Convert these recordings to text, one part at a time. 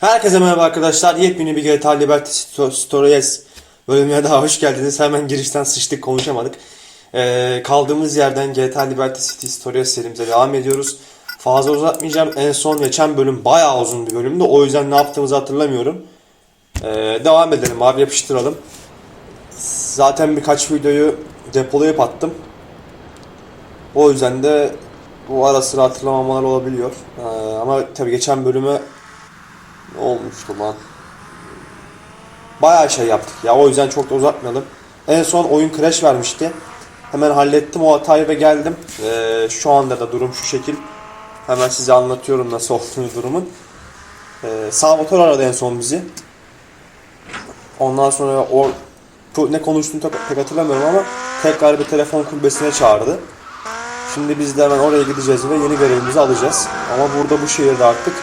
Herkese merhaba arkadaşlar. Yepyeni bir GTA Liberty Sto- Stories bölümüne daha hoş geldiniz. Hemen girişten sıçtık konuşamadık. Ee, kaldığımız yerden GTA Liberty City Stories serimize devam ediyoruz. Fazla uzatmayacağım. En son geçen bölüm bayağı uzun bir bölümdü. O yüzden ne yaptığımızı hatırlamıyorum. Ee, devam edelim abi yapıştıralım. Zaten birkaç videoyu depolayıp attım. O yüzden de bu ara sıra hatırlamamalar olabiliyor. Ee, ama tabii geçen bölüme ne olmuştu lan? Bayağı şey yaptık ya o yüzden çok da uzatmayalım. En son oyun crash vermişti. Hemen hallettim o hatayı ve geldim. Ee, şu anda da durum şu şekil. Hemen size anlatıyorum nasıl olduğunu durumun. Ee, Salvatore aradı en son bizi. Ondan sonra o ne konuştuğunu pek hatırlamıyorum ama tekrar bir telefon kulübesine çağırdı. Şimdi biz de hemen oraya gideceğiz ve yeni görevimizi alacağız. Ama burada bu şehirde artık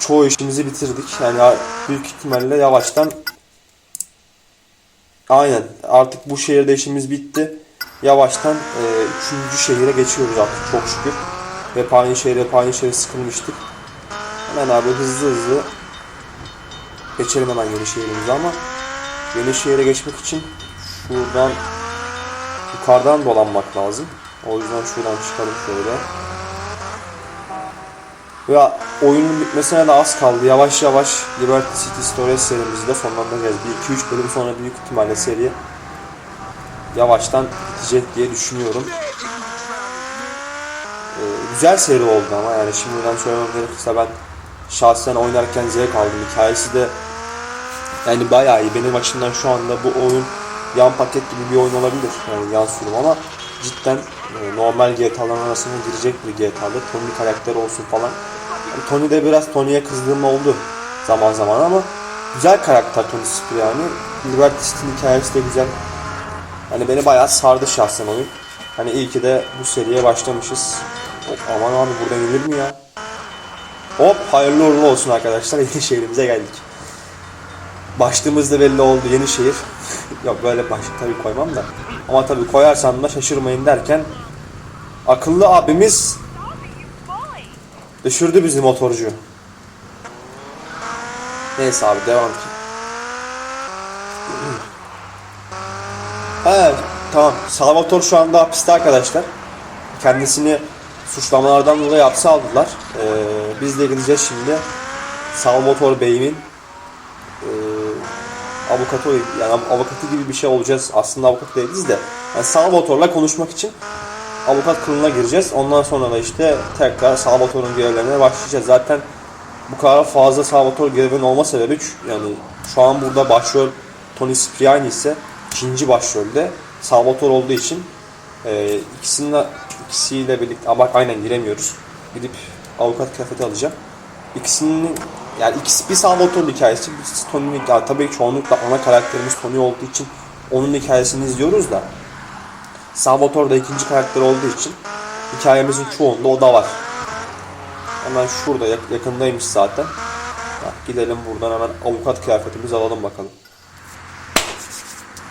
çoğu işimizi bitirdik. Yani büyük ihtimalle yavaştan Aynen. Artık bu şehirde işimiz bitti. Yavaştan e, üçüncü şehire geçiyoruz artık çok şükür. Hep aynı şehre hep aynı şehre sıkılmıştık. Hemen abi hızlı hızlı geçelim hemen yeni şehrimize ama yeni şehre geçmek için şuradan yukarıdan dolanmak lazım. O yüzden şuradan çıkalım şöyle. Ve oyunun bitmesine de az kaldı. Yavaş yavaş Liberty City Stories serimizi de sonlandıracağız. Bir 2-3 bölüm sonra büyük ihtimalle seri yavaştan bitecek diye düşünüyorum. Ee, güzel seri oldu ama yani şimdiden söylemem gerekirse ben şahsen oynarken zevk aldım. Hikayesi de yani bayağı iyi. Benim açımdan şu anda bu oyun yan paket gibi bir oyun olabilir. Yani yan sürüm ama cidden e, normal GTA'ların arasına girecek bir GTA'da. Tony karakteri olsun falan. Yani Tony de biraz Tony'ye kızdığım oldu zaman zaman ama güzel karakter Tony Cipriani. Liberty City'nin hikayesi de güzel. Hani beni bayağı sardı şahsen oyun. Hani iyi ki de bu seriye başlamışız. Aman abi buradan gelir mi ya? Hop hayırlı uğurlu olsun arkadaşlar. Yeni şehrimize geldik. Başlığımız da belli oldu yeni şehir. Yok böyle başlık tabii koymam da. Ama tabii koyarsam da şaşırmayın derken akıllı abimiz düşürdü bizi motorcu. Neyse abi devam ki. Evet tamam. Salvatore şu anda hapiste arkadaşlar. Kendisini suçlamalardan dolayı hapse aldılar. Ee, biz de gideceğiz şimdi. Salvatore Bey'in e, avukatı yani avukatı gibi bir şey olacağız. Aslında avukat değiliz de. Yani Salvatore'la konuşmak için avukat kılığına gireceğiz. Ondan sonra da işte tekrar Salvatore'un görevlerine başlayacağız. Zaten bu kadar fazla Salvatore görevinin olma sebebi yani şu an burada başrol Tony Cipriani ise ikinci başrolde Salvatore olduğu için e, ikisinin ikisiyle birlikte ama aynen giremiyoruz. Gidip avukat kıyafeti alacağım. İkisinin yani ikisi bir Salvatore'un hikayesi, bir Tony'nin tabii ki çoğunlukla ana karakterimiz Tony olduğu için onun hikayesini izliyoruz da Salvatore da ikinci karakter olduğu için hikayemizin çoğunda o da var. Hemen şurada yak- yakındaymış zaten. Bak, gidelim buradan hemen avukat kıyafetimizi alalım bakalım.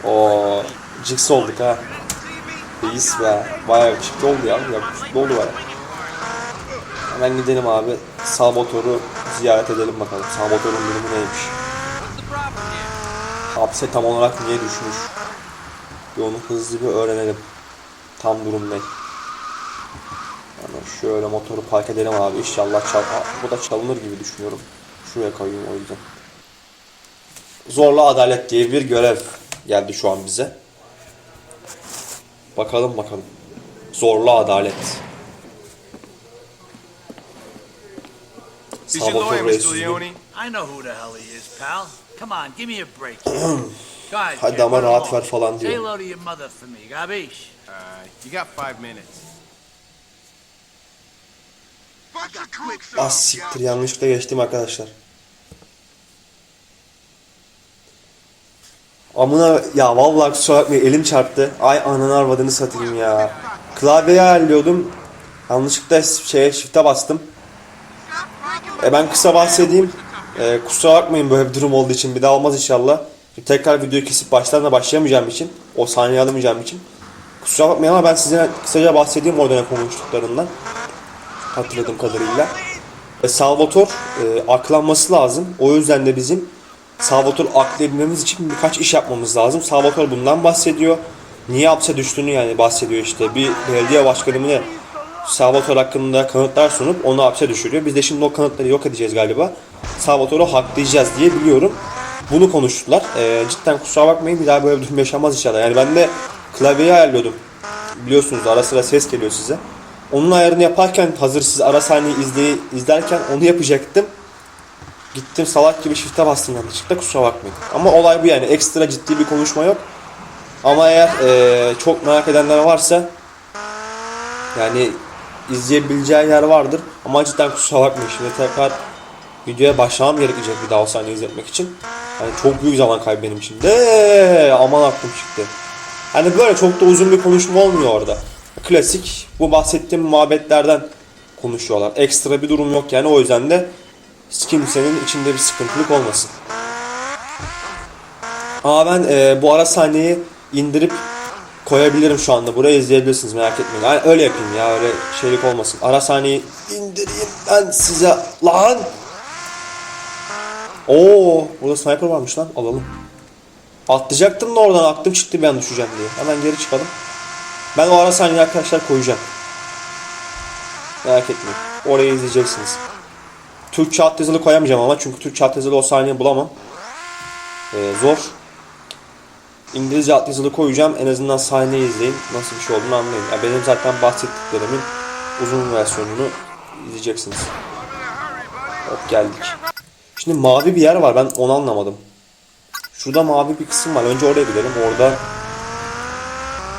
O Jigs olduk ha. Reis be. Bayağı yakışıklı oldu ya. Yakışıklı oldu bayağı. Hemen gidelim abi. Salvatore'u ziyaret edelim bakalım. Salvatore'un durumu neymiş? Hapse tam olarak niye düşmüş? Bir onu hızlı bir öğrenelim. Tam durum ne? Hemen şöyle motoru park edelim abi. İnşallah çal bu da çalınır gibi düşünüyorum. Şuraya koyayım o yüzden. Zorla adalet diye bir görev geldi şu an bize. Bakalım bakalım. Zorla adalet. Salvatore Hadi ama rahat ver falan diyor. Alright, you got five minutes. Az siktir yanlışlıkla geçtim arkadaşlar. Amına ya vallahi kusura bakmayın elim çarptı. Ay ananı arvadını satayım ya. Klavyeyi ayarlıyordum. Yanlışlıkla şeye shift'e bastım. E ben kısa bahsedeyim. E, kusura bakmayın böyle bir durum olduğu için bir daha olmaz inşallah. Tekrar videoyu kesip baştan da başlayamayacağım için. O saniye alamayacağım için. Kusura bakmayın ama ben size kısaca bahsedeyim orada ne konuştuklarından. Hatırladığım kadarıyla. E, Salvatore e, aklanması lazım. O yüzden de bizim Salvatore aklayabilmemiz için birkaç iş yapmamız lazım. Salvatore bundan bahsediyor. Niye hapse düştüğünü yani bahsediyor işte. Bir belediye başkanı ne? Salvatore hakkında kanıtlar sunup onu hapse düşürüyor. Biz de şimdi o kanıtları yok edeceğiz galiba. Salvatore'u haklayacağız diye biliyorum. Bunu konuştular. Ee, cidden kusura bakmayın bir daha böyle bir durum yaşanmaz inşallah. Yani ben de klavyeyi ayarlıyordum. Biliyorsunuz ara sıra ses geliyor size. Onun ayarını yaparken hazır siz ara sahneyi izley izlerken onu yapacaktım. Gittim salak gibi shift'e bastım yanlışlıkla kusura bakmayın. Ama olay bu yani ekstra ciddi bir konuşma yok. Ama eğer eee, çok merak edenler varsa yani izleyebileceği yer vardır. Ama cidden kusura bakmayın şimdi tekrar videoya başlamam gerekecek bir daha o sahneyi izletmek için. Yani çok büyük zaman kaybı benim için de aman aklım çıktı. Hani böyle çok da uzun bir konuşma olmuyor orada. Klasik bu bahsettiğim muhabbetlerden konuşuyorlar. Ekstra bir durum yok yani o yüzden de kimsenin içinde bir sıkıntılık olmasın. Ama ben e, bu ara sahneyi indirip koyabilirim şu anda. Buraya izleyebilirsiniz merak etmeyin. Yani öyle yapayım ya öyle şeylik olmasın. Ara sahneyi indireyim ben size lan. Oo, burada sniper varmış lan. Alalım. Atlayacaktım da oradan aklım çıktı ben düşeceğim diye. Hemen geri çıkalım. Ben o ara sahneyi arkadaşlar koyacağım. Merak etmeyin. Orayı izleyeceksiniz. Türkçe altyazılı koyamayacağım ama çünkü Türkçe altyazılı o sahneyi bulamam. Ee, zor. İngilizce altyazılı koyacağım. En azından sahneyi izleyin. Nasıl bir şey olduğunu anlayın. Yani benim zaten bahsettiklerimin uzun versiyonunu izleyeceksiniz. Hop geldik. Şimdi mavi bir yer var. Ben onu anlamadım. Şurada mavi bir kısım var. Önce oraya gidelim. Orada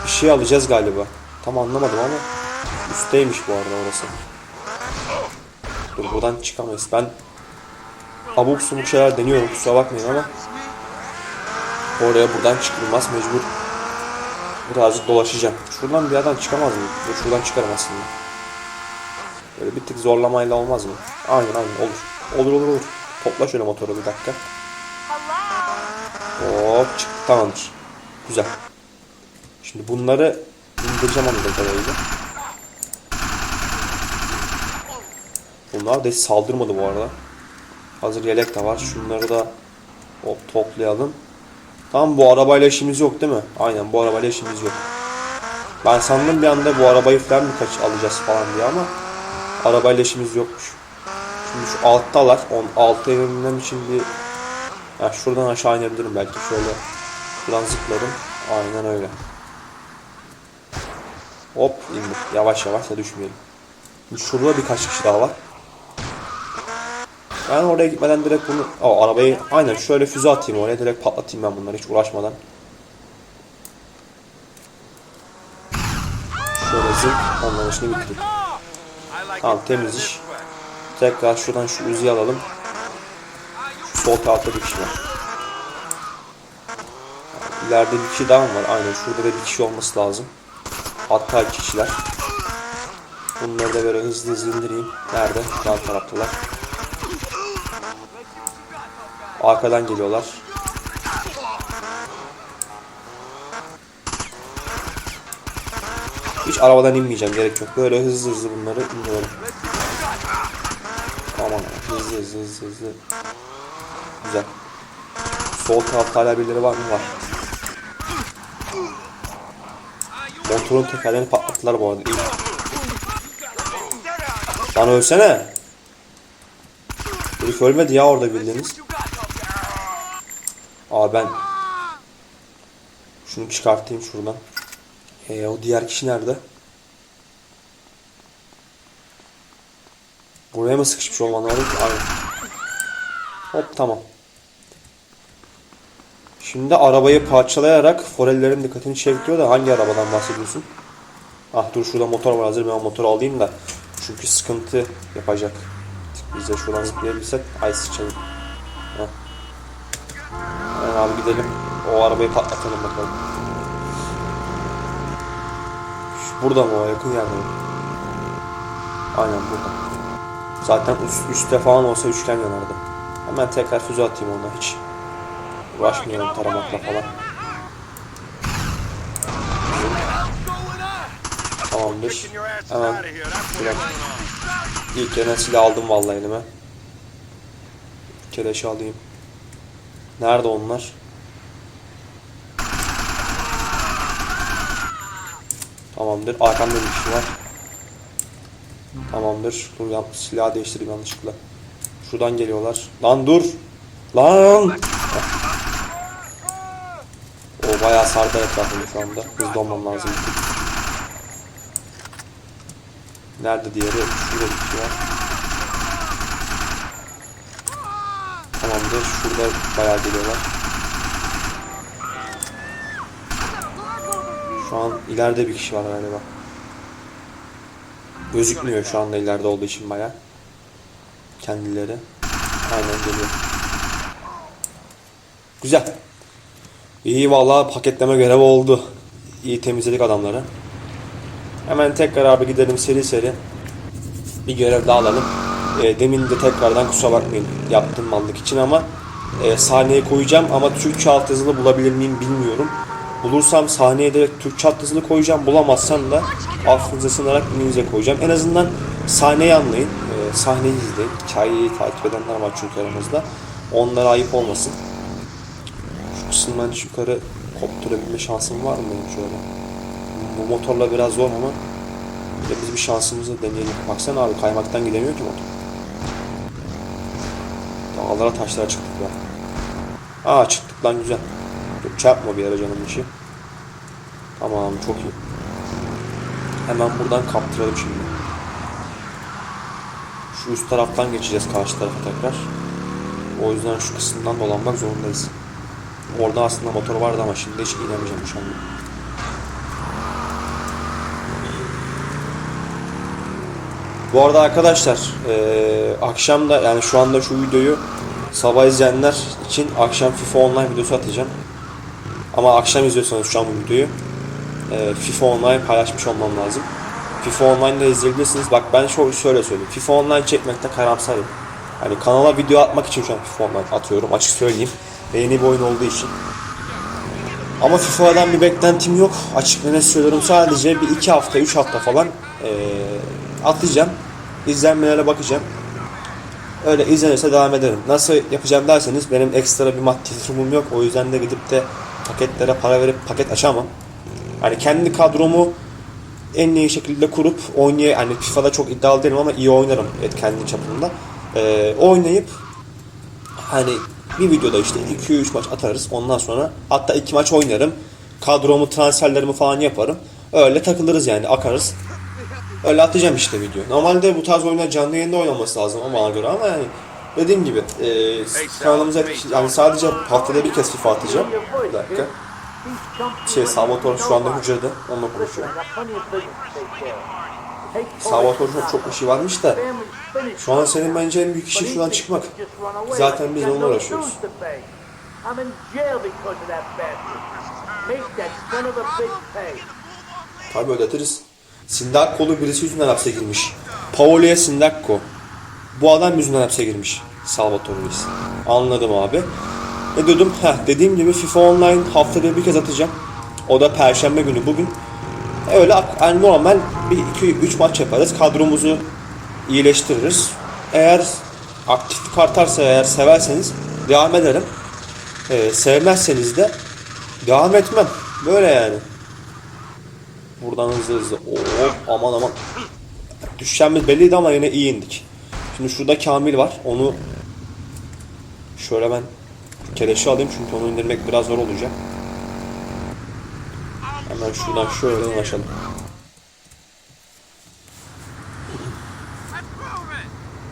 bir şey alacağız galiba. Tam anlamadım ama üstteymiş bu arada orası. Dur buradan çıkamayız. Ben abuk subuk şeyler deniyorum kusura bakmayın ama oraya buradan çıkılmaz mecbur birazcık dolaşacağım. Şuradan bir yerden çıkamaz mıyım? Dur şuradan çıkarım aslında. Böyle bir tık zorlamayla olmaz mı? Aynen aynen olur. Olur olur olur. Topla şöyle motoru bir dakika. Hop çıktı tamamdır. Güzel. Şimdi bunları indireceğim anladığım kadarıyla. Bunlar da hiç saldırmadı bu arada. Hazır yelek de var. Şunları da hop toplayalım. Tamam bu arabayla işimiz yok değil mi? Aynen bu arabayla işimiz yok. Ben sandım bir anda bu arabayı falan mı kaç alacağız falan diye ama arabayla işimiz yokmuş. Şimdi şu alttalar. On, altta evinden için bir ya şuradan aşağı inebilirim belki şöyle. Şuradan zıplarım. Aynen öyle. Hop indim. Yavaş yavaş da düşmeyelim. Şurada birkaç kişi daha var. Ben oraya gitmeden direkt bunu... Aa, arabayı aynen şöyle füze atayım oraya direkt patlatayım ben bunları hiç uğraşmadan. Şöyle zıp onların işini bitireyim. Tamam temiz iş. Tekrar şuradan şu uziyi alalım. Sol tarafta bir kişi var. İleride bir kişi daha mı var? Aynen şurada da bir kişi olması lazım. Hatta iki kişiler. Bunları da böyle hızlı hızlı indireyim. Nerede? Yan taraftalar. Arkadan geliyorlar. Hiç arabadan inmeyeceğim gerek yok. Böyle hızlı hızlı bunları indiriyorum. Aman hızlı hızlı hızlı hızlı. Sol tarafta hala birileri var mı? Var. Motorun tekerlerini patlattılar bu arada. İyi. Lan ölsene. Herif ölmedi ya orada bildiğiniz. Aa ben şunu çıkartayım şuradan. Ee, o diğer kişi nerede? Buraya mı sıkışmış olman lazım. Hop tamam. Şimdi arabayı parçalayarak forellerin dikkatini çekiyor da hangi arabadan bahsediyorsun? Ah dur şurada motor var hazır ben motoru alayım da. Çünkü sıkıntı yapacak. Biz de şuradan zıplayabilsek. Ay sıçalım. Heh. Hemen abi gidelim. O arabayı patlatalım bakalım. Şu burada mı o yakın yerde mi? Aynen burada. Zaten üst, üstte falan olsa üçgen yanardı. Hemen tekrar füze atayım ona hiç. Uğraşmayalım taramakla falan. Tamamdır. Hemen on. İlk yerine silah aldım vallahi elime. Keleşi alayım. Nerede onlar? Tamamdır. Arkamda bir kişi var. Tamamdır. Dur yan, silahı değiştireyim yanlışlıkla. Şuradan geliyorlar. Lan dur. Lan. Bayağı sardı etrafını şu anda. Hızlı olmam lazım. Nerede diğeri? Şurada bir kişi var. Tamamdır. Şurada bayağı geliyorlar. Şu an ileride bir kişi var galiba. Gözükmüyor şu anda ileride olduğu için bayağı. Kendileri. Aynen geliyor. Güzel. İyi vallahi paketleme görevi oldu. İyi temizledik adamları. Hemen tekrar abi gidelim seri seri. Bir görev daha alalım. E, demin de tekrardan kusura bakmayın yaptığım mallık için ama e, sahneye koyacağım ama Türkçe altyazılı bulabilir miyim bilmiyorum. Bulursam sahneye direkt Türkçe altyazılı koyacağım. Bulamazsam da affınıza sığınarak İngilizce koyacağım. En azından sahneyi anlayın. E, sahneyi izleyin. Hikayeyi takip edenler var çünkü aramızda. Onlara ayıp olmasın. Kısımdan hiç yukarı kopturabilme şansım var mı benim şöyle? Bu motorla biraz zor ama bir biz bir şansımızı deneyelim. Baksana abi kaymaktan gidemiyor ki motor. Dağlara taşlara çıktık ya. Aa çıktık lan güzel. Dur, çarpma bir ara canım işi. Tamam çok iyi. Hemen buradan kaptıralım şimdi. Şu üst taraftan geçeceğiz karşı tarafa tekrar. O yüzden şu kısımdan dolanmak zorundayız. Orada aslında motor vardı ama şimdi hiç inemeyeceğim şu anda. Bu arada arkadaşlar eee, akşam da yani şu anda şu videoyu sabah izleyenler için akşam FIFA Online videosu atacağım. Ama akşam izliyorsanız şu an bu videoyu eee, FIFA Online paylaşmış olmam lazım. FIFA Online'da izleyebilirsiniz. Bak ben şöyle söyleyeyim. FIFA Online çekmekte karamsarım. Hani kanala video atmak için şu an FIFA Online atıyorum açık söyleyeyim. Ve yeni bir oyun olduğu için. Ama FIFA'dan bir beklentim yok. Açık net söylüyorum. Sadece bir iki hafta, üç hafta falan eee atlayacağım. İzlenmelere bakacağım. Öyle izlenirse devam ederim. Nasıl yapacağım derseniz benim ekstra bir maddi durumum yok. O yüzden de gidip de paketlere para verip paket açamam. Hani kendi kadromu en iyi şekilde kurup oynay hani FIFA'da çok iddialı değilim ama iyi oynarım et kendi çapımda. Eee oynayıp hani bir videoda işte 2-3 maç atarız. Ondan sonra hatta 2 maç oynarım. Kadromu, transferlerimi falan yaparım. Öyle takılırız yani akarız. Öyle atacağım işte video. Normalde bu tarz oyunlar canlı yayında oynaması lazım ama bana göre ama yani dediğim gibi e, kanalımıza yani sadece haftada bir kez FIFA atacağım. Bir dakika. Şey Salvatore şu anda hücrede. Onunla konuşuyor. Salvatore çok, çok işi varmış da şu an senin bence en büyük işin şuradan çıkmak. Zaten biz onunla uğraşıyoruz. Tabii ödetiriz. Sindakko'lu birisi yüzünden hapse girmiş. Paolo'ya Sindakko. Bu adam yüzünden hapse girmiş. Salvatore Luis. Anladım abi. Ne diyordum? Heh, dediğim gibi FIFA Online haftada bir kez atacağım. O da Perşembe günü bugün. Öyle yani normal bir 2-3 maç yaparız. Kadromuzu iyileştiririz. Eğer aktiflik artarsa eğer severseniz devam ederim. Ee, sevmezseniz de devam etmem. Böyle yani. Buradan hızlı hızlı. Oo, aman aman. Düşeceğimiz belliydi ama yine iyi indik. Şimdi şurada Kamil var. Onu şöyle ben keleşi alayım çünkü onu indirmek biraz zor olacak. Hemen şuradan şöyle yanaşalım.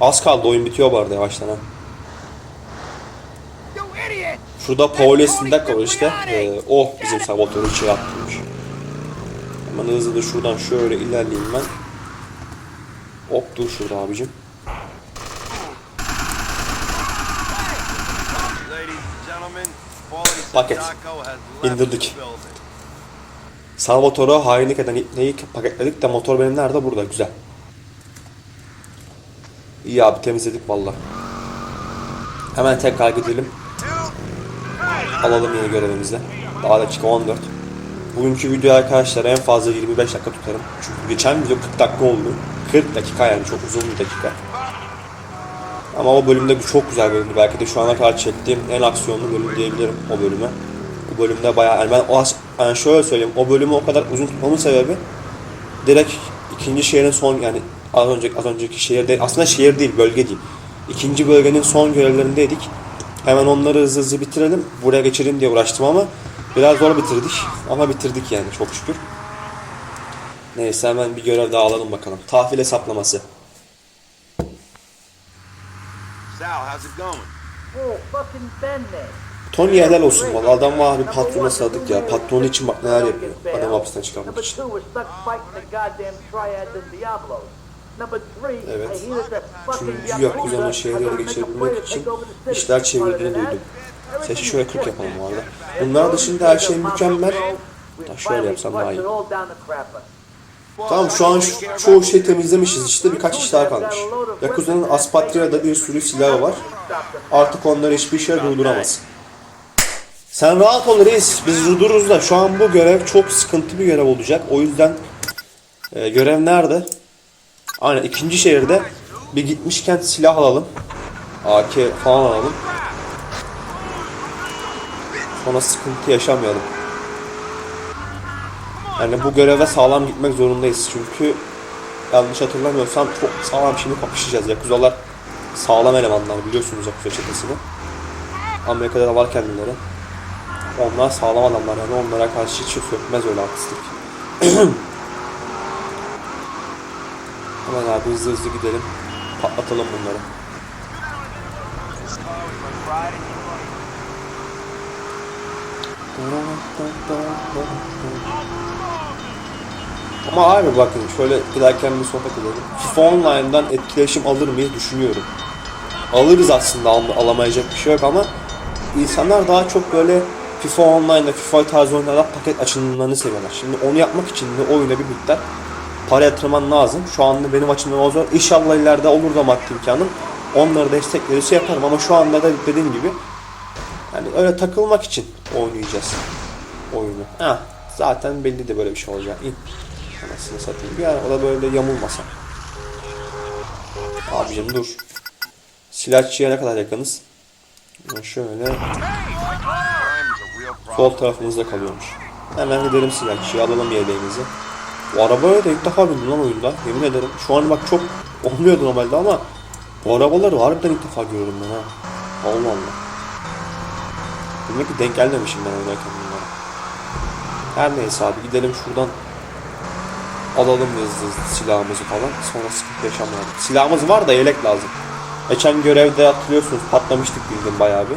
Az kaldı oyun bitiyor bu arada yavaştan ha. Şurada Paolo Sindak var işte. Ee, o bizim Salvatore'u içeri attırmış. Hemen hızlı da şuradan şöyle ilerleyeyim ben. Hop dur şurada abicim. Paket. İndirdik. Salvatore'a hainlik eden neyi paketledik de motor benim nerede? Burada. Güzel. İyi abi temizledik valla. Hemen tekrar gidelim. Alalım yeni görevimizi. Daha dakika 14. Bugünkü video arkadaşlar en fazla 25 dakika tutarım. Çünkü geçen video 40 dakika oldu. 40 dakika yani çok uzun bir dakika. Ama o bölümde çok güzel bölümdü. Belki de şu ana kadar çektiğim en aksiyonlu bölüm diyebilirim o bölüme. Bu bölümde bayağı yani ben o yani şöyle söyleyeyim o bölümü o kadar uzun tutmamın sebebi direkt ikinci şehrin son yani az önceki az önceki şehir değil aslında şehir değil bölge değil. İkinci bölgenin son görevlerindeydik. Hemen onları hızlı hızlı bitirelim. Buraya geçelim diye uğraştım ama biraz zor bitirdik. Ama bitirdik yani çok şükür. Neyse hemen bir görev daha alalım bakalım. Tahvil hesaplaması. Sal, how's it going? Oh, fucking Ben there. Tony helal olsun valla adam var bir patrona sadık ya. Patronu için bak neler yapıyor. Adam hapisten çıkarmak için. Evet. Üçüncü Yakuza'nın şehirleri geçirebilmek için işler çevirdiğini duydum. Sesi şöyle 40 yapalım bu arada. Bunlar dışında her şey mükemmel. Ha, şöyle yapsam daha iyi. Tamam şu an şu- çoğu şey temizlemişiz işte birkaç iş daha kalmış. Yakuza'nın Aspatria'da bir sürü silahı var. Artık onları hiçbir şey durduramaz. Sen rahat ol reis. Biz durdururuz da şu an bu görev çok sıkıntı bir görev olacak. O yüzden e, görev nerede? Aynen ikinci şehirde bir gitmişken silah alalım. AK falan alalım. Sonra sıkıntı yaşamayalım. Yani bu göreve sağlam gitmek zorundayız çünkü yanlış hatırlamıyorsam çok sağlam şimdi kapışacağız. Yakuzalar sağlam elemanlar biliyorsunuz Yakuza çetesini. Amerika'da da var kendileri. Onlar sağlam adamlar yani onlara karşı hiç sökmez öyle artistlik. Hemen abi hızlı hızlı gidelim. Patlatalım bunları. Ama abi bakın şöyle giderken bir sohbet edelim. FIFA Online'dan etkileşim alır mıyız düşünüyorum. Alırız aslında al- alamayacak bir şey yok ama insanlar daha çok böyle FIFA Online'da FIFA tarzı oyunlarda paket açılımlarını seviyorlar. Şimdi onu yapmak için de oyuna bir miktar para yatırman lazım. Şu anda benim açımdan o zor. İnşallah ileride olur da maddi imkanım. Onları desteklerisi yaparım ama şu anda da dediğim gibi yani öyle takılmak için oynayacağız oyunu. Ha, zaten belli de böyle bir şey olacak. İn. Anasını satayım. Bir ara o da böyle yamulmasa. Abicim dur. Silahçıya ne kadar yakınız? Şöyle sol tarafımızda kalıyormuş. Hemen gidelim silahçıya alalım yeleğimizi. Bu arabaya da ilk defa bindim lan oyunda. Yemin ederim. Şu an bak çok olmuyordu normalde ama bu arabaları harbiden ilk defa görüyorum ben ha. Allah Allah. Demek ki denk gelmemişim ben oynarken bunlara. Her neyse abi gidelim şuradan alalım hızlı hızlı silahımızı falan. Sonra sıkıntı yaşamayalım. Silahımız var da yelek lazım. Geçen görevde hatırlıyorsunuz patlamıştık bildim bayağı bir.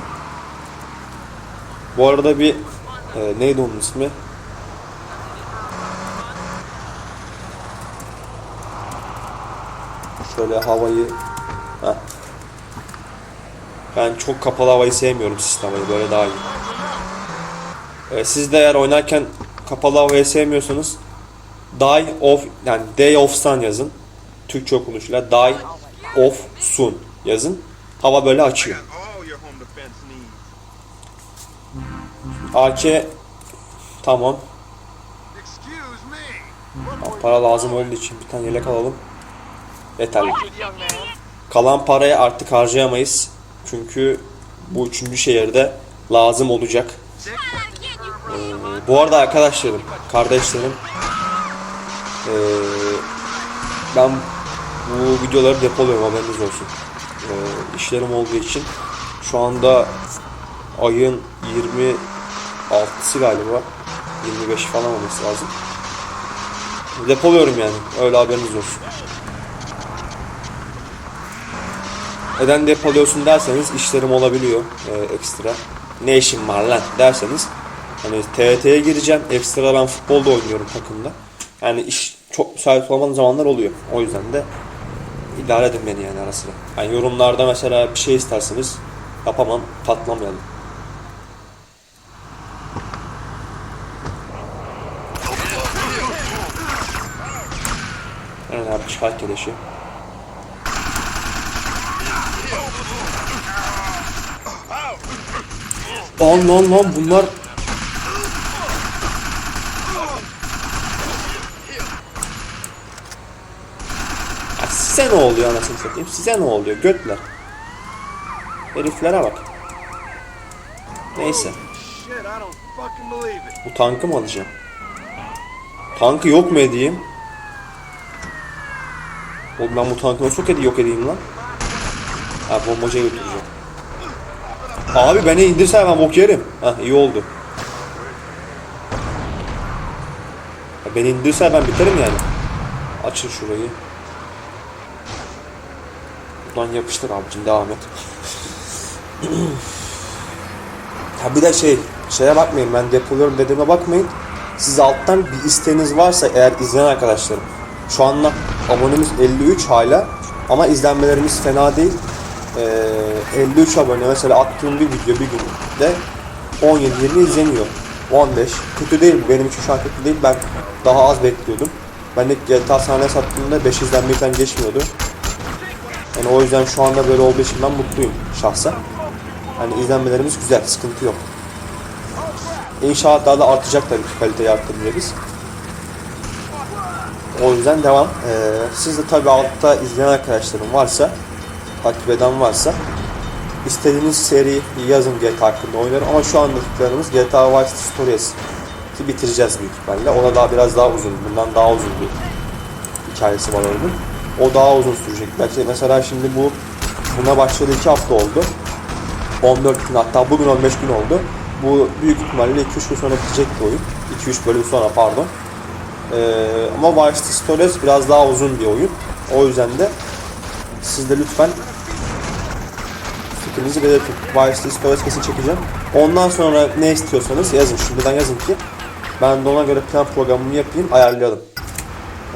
Bu arada bir e, neydi onun ismi? Şöyle havayı Heh. Ben çok kapalı havayı sevmiyorum sistem havayı böyle daha iyi. E, siz de eğer oynarken kapalı havayı sevmiyorsanız Die of yani Day of Sun yazın. Türkçe okunuşuyla Die of Sun yazın. Hava böyle açıyor. AK tamam. Ya Para lazım olduğu için bir tane yelek alalım. Yeterli. Kalan parayı artık harcayamayız. Çünkü bu üçüncü şehirde lazım olacak. Ee, bu arada arkadaşlarım, kardeşlerim ee, ben bu videoları depoluyorum haberiniz olsun. Ee, işlerim olduğu için şu anda ayın 26'sı galiba 25 falan olması lazım. Depoluyorum yani. Öyle haberiniz olsun. Neden depoluyorsun derseniz işlerim olabiliyor e, ekstra. Ne işim var lan derseniz hani TRT'ye gireceğim. Ekstra ben futbolda oynuyorum takımda. Yani iş çok müsait olmadığım zamanlar oluyor. O yüzden de idare edin beni yani ara sıra. Yani yorumlarda mesela bir şey isterseniz yapamam, patlamayalım. Evet abi çıkart keleşi. Lan lan lan bunlar Size ne oluyor anasını satayım? Size ne oluyor? Götler. Heriflere bak. Neyse. Bu tankı mı alacağım? Tankı yok mu edeyim? Oğlum ben bu tankı nasıl yok edeyim lan? Ha bombacıya götüreceğim. Abi beni indirsen ben bok yerim. Ha iyi oldu. Ya beni indirsen ben biterim yani. Açın şurayı. Buradan yapıştır abicim devam et. Ha bir de şey, şeye bakmayın ben depoluyorum dediğime bakmayın. Siz alttan bir isteğiniz varsa eğer izleyen arkadaşlarım. Şu anda abonemiz 53 hala ama izlenmelerimiz fena değil. Ee, 53 abone mesela attığım bir video bir günde 17-20 izleniyor. 15. Kötü değil. Benim için şu kötü değil. Ben daha az bekliyordum. Ben de GTA sahne sattığımda 5 izlenmekten geçmiyordu. Yani o yüzden şu anda böyle olduğu için ben mutluyum şahsen. Hani izlenmelerimiz güzel, sıkıntı yok. İnşaat daha da artacak tabii ki kaliteyi arttırınca biz. O yüzden devam. Ee, siz de tabii altta izleyen arkadaşlarım varsa, takip eden varsa istediğiniz seri yazın GTA hakkında oynarım ama şu anda planımız GTA Vice Stories ki bitireceğiz büyük ihtimalle. Ona daha biraz daha uzun, bundan daha uzun bir hikayesi var oyunun. O daha uzun sürecek. Belki mesela şimdi bu buna başladı 2 hafta oldu. 14 gün hatta bugün 15 gün oldu. Bu büyük ihtimalle 2-3 gün sonra bitecek bir oyun. 2-3 bölüm sonra pardon. Ee, ama Vice Stories biraz daha uzun bir oyun. O yüzden de siz de lütfen fikrinizi belirtin. City Stories kesin çekeceğim. Ondan sonra ne istiyorsanız yazın. Şimdiden yazın ki ben de ona göre plan programımı yapayım, ayarlayalım.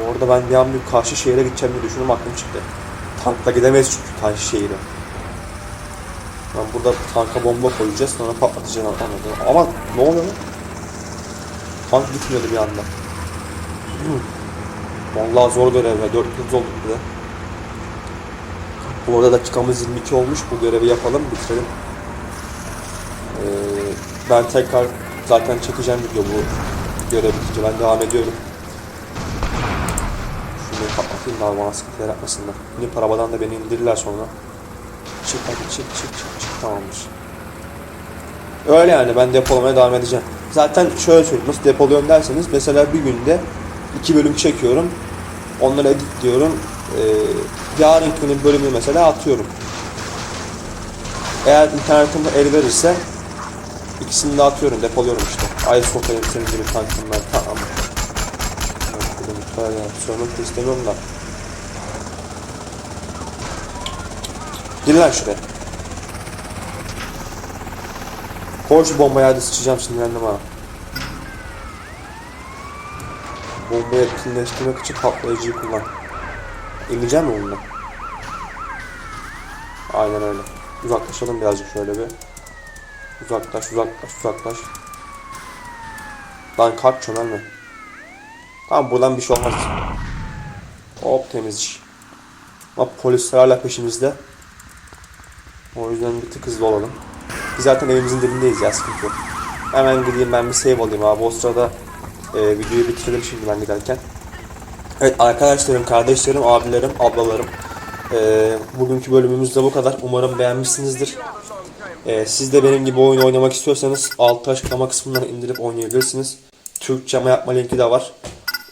Orada ben bir an bir karşı şehire gideceğim diye düşündüm aklım çıktı. Tankla gidemeyiz çünkü karşı şehire. Ben burada tanka bomba koyacağız sonra patlatacağız anladım. Ama ne oluyor lan? Tank gitmiyordu bir anda. Vallahi zor görev ya. 4 yıldız olduk bir de. Bu arada dakikamız 22 olmuş. Bu görevi yapalım bitirelim. Ee, ben tekrar zaten çekeceğim video bu görev bitince. Ben devam ediyorum. Şunu kapatayım da bana sıkıntı yaratmasınlar. Inip arabadan da beni indirirler sonra. Çık hadi çık çık çık çık tamamdır. Öyle yani ben depolamaya devam edeceğim. Zaten şöyle söyleyeyim nasıl depoluyorum derseniz mesela bir günde iki bölüm çekiyorum. Onları editliyorum. Ee, yarınkinin bölümünü mesela atıyorum. Eğer internetim el verirse ikisini de atıyorum depoluyorum işte. Ay senin gibi kankim ben tamam. Ya, sormak da istemiyorum da. Gir lan şuraya. Koy şu bombayı hadi sıçacağım sinirlendim ha. Bombayı etkinleştirmek için patlayıcıyı kullan. İneceğim mi bununla? Aynen öyle. Uzaklaşalım birazcık şöyle bir. Uzaklaş, uzaklaş, uzaklaş. Lan kalk çömelme. Tamam buradan bir şey olmaz. Hop temiz iş. Ama polisler hala peşimizde. O yüzden bir tık hızlı olalım. Biz zaten evimizin dibindeyiz ya sıkıntı yok. Hemen gideyim ben bir save alayım abi. O sırada e, videoyu bitirelim şimdi ben giderken. Evet arkadaşlarım, kardeşlerim, abilerim, ablalarım. E, bugünkü bölümümüz de bu kadar. Umarım beğenmişsinizdir. E, siz de benim gibi oyun oynamak istiyorsanız alt açıklama kısmından indirip oynayabilirsiniz. Türkçe yapma linki de var.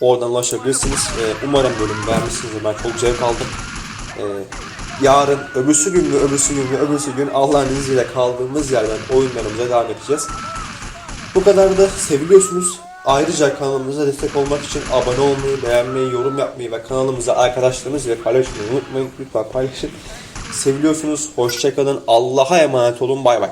Oradan ulaşabilirsiniz. E, umarım bölümü beğenmişsinizdir. Ben çok zevk aldım. E, yarın öbürsü gün mü öbürsü gün mü öbürsü gün Allah'ın izniyle kaldığımız yerden oyunlarımıza devam edeceğiz. Bu kadar da seviliyorsunuz. Ayrıca kanalımıza destek olmak için abone olmayı, beğenmeyi, yorum yapmayı ve kanalımıza arkadaşlarınızla paylaşmayı unutmayın. Lütfen paylaşın. Seviliyorsunuz. Hoşçakalın. Allah'a emanet olun. Bay bay.